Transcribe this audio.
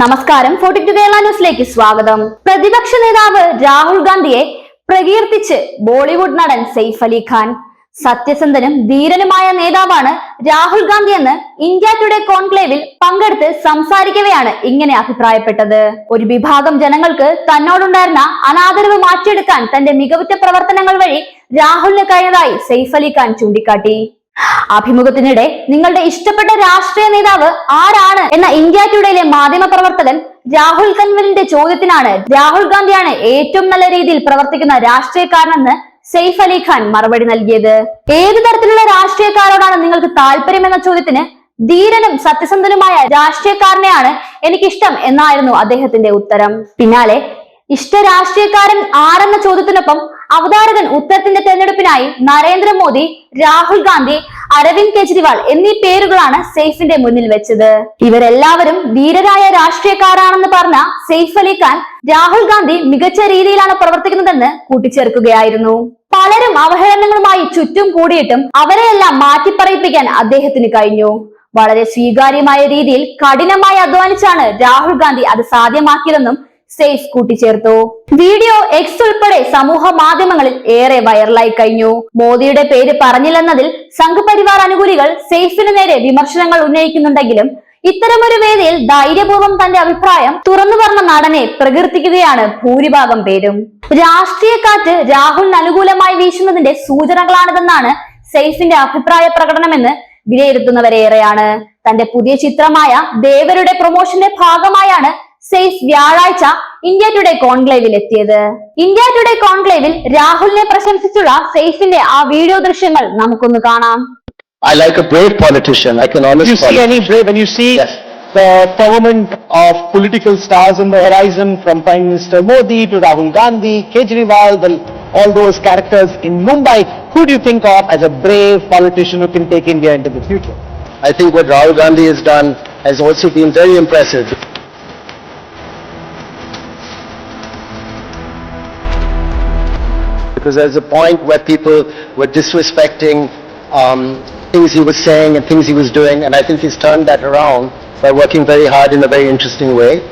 നമസ്കാരം. Forty to Kerala ന്യൂസിലേക്ക് സ്വാഗതം. പ്രതിപക്ഷ നേതാവ് രാഹുൽ ഗാന്ധിയെ പ്രകീർത്തിച്ച് ബോളിവുഡ് നടൻ സെയ്ഫ് അലി ഖാൻ. സത്യസന്ധനും ധീരനുമായ നേതാവാണ് രാഹുൽ ഗാന്ധി എന്ന് ഇന്ത്യ ടുഡേ കോൺക്ലേവിൽ പങ്കെടുത്ത് സംസാരിക്കവെയാണ് ഇങ്ങനെ അഭിപ്രായപ്പെട്ടത്. ഒരു വിഭാഗം ജനങ്ങൾക്ക് തന്നോടുണ്ടായിരുന്ന അനാദരവ് മാറ്റിയെടുക്കാൻ തന്റെ മികവുറ്റ പ്രവർത്തനങ്ങൾ വഴി രാഹുലിന് കഴിഞ്ഞതായി സെയ്ഫ് അലി ഖാൻ ചൂണ്ടിക്കാട്ടി. അഭിമുഖത്തിനിടെ നിങ്ങളുടെ ഇഷ്ടപ്പെട്ട രാഷ്ട്രീയ നേതാവ് ആരാണ് എന്ന ഇന്ത്യ ടുഡേയിലെ മാധ്യമ പ്രവർത്തകൻ രാഹുൽ കൻവലിന്റെ ചോദ്യത്തിനാണ് രാഹുൽ ഗാന്ധിയാണ് ഏറ്റവും നല്ല രീതിയിൽ പ്രവർത്തിക്കുന്ന രാഷ്ട്രീയക്കാരനെന്ന് സെയ്ഫ് അലി ഖാൻ മറുപടി നൽകിയത്. ഏത് തരത്തിലുള്ള രാഷ്ട്രീയക്കാരോടാണ് നിങ്ങൾക്ക് താല്പര്യം എന്ന ചോദ്യത്തിന് ധീരനും സത്യസന്ധനുമായ രാഷ്ട്രീയക്കാരനെയാണ് എനിക്കിഷ്ടം എന്നായിരുന്നു അദ്ദേഹത്തിന്റെ ഉത്തരം. പിന്നാലെ ഇഷ്ട രാഷ്ട്രീയക്കാരൻ ആരെന്ന ചോദ്യത്തിനൊപ്പം അവതാരകൻ ഉത്തരത്തിന്റെ തെരഞ്ഞെടുപ്പിനായി നരേന്ദ്രമോദി രാഹുൽ ഗാന്ധി അരവിന്ദ് കെജ്രിവാൾ എന്നീ പേരുകളാണ് സെയ്ഫിന്റെ മുന്നിൽ വെച്ചത്. ഇവരെല്ലാവരും ധീരരായ രാഷ്ട്രീയക്കാരാണെന്ന് പറഞ്ഞ സെയ്ഫ് അലി ഖാൻ രാഹുൽ ഗാന്ധി മികച്ച രീതിയിലാണ് പ്രവർത്തിക്കുന്നതെന്ന് കൂട്ടിച്ചേർക്കുകയായിരുന്നു. പലരും അവഹേളനങ്ങളുമായി ചുറ്റും കൂടിയിട്ടും അവരെയെല്ലാം മാറ്റിപ്പറയിപ്പിക്കാൻ അദ്ദേഹത്തിന് കഴിഞ്ഞു. വളരെ സ്വീകാര്യമായ രീതിയിൽ കഠിനമായി അധ്വാനിച്ചാണ് രാഹുൽ ഗാന്ധി അത് സാധ്യമാക്കിയതെന്നും സെയ്ഫ് കൂട്ടിച്ചേർത്തു. വീഡിയോ എക്സ് ഉൾപ്പെടെ സമൂഹ മാധ്യമങ്ങളിൽ ഏറെ വൈറലായി കഴിഞ്ഞു. മോദിയുടെ പേര് പറഞ്ഞില്ലെന്നതിൽ സംഘപരിവാർ അനുകൂലികൾ സെയ്ഫിന് നേരെ വിമർശനങ്ങൾ ഉന്നയിക്കുന്നുണ്ടെങ്കിലും ഇത്തരമൊരു വേദിയിൽ ധൈര്യപൂർവം തന്റെ അഭിപ്രായം തുറന്നു പറഞ്ഞ നടനെ പ്രകീർത്തിക്കുകയാണ് ഭൂരിഭാഗം പേരും. രാഷ്ട്രീയക്കാറ്റ് രാഹുലിന് അനുകൂലമായി വീശുന്നതിന്റെ സൂചനകളാണിതെന്നാണ് സെയ്ഫിന്റെ അഭിപ്രായ പ്രകടനമെന്ന് വിലയിരുത്തുന്നവരേറെയാണ്. തന്റെ പുതിയ ചിത്രമായ ദേവരുടെ പ്രൊമോഷന്റെ ഭാഗമായാണ് സെയ്ഫ് വ്യാഴാഴ്ച ഇന്ത്യ ടുഡേ കോൺക്ലേവിൽ എത്തിയത് ഇന്ത്യ ടുഡേ കോൺക്ലേവിൽ രാഹുലിനെ പ്രശംസിച്ചുള്ള സെയ്ഫിന്റെ ആ വീഡിയോ ദൃശ്യങ്ങൾ നമുക്കൊന്ന് കാണാം I like a brave politician, like an honest you see any brave, when you see Yes. the firmament of political stars on the horizon from Prime Minister Modi to Rahul Gandhi, Kejriwal, the, all those characters in Mumbai, who do you think of as a brave politician who can take India into the future? I think what Rahul Gandhi has done has also been very impressive. Because there's a point where people were disrespecting um, things he was saying and things he was doing, and I think he's turned that around by working very hard in a very interesting way.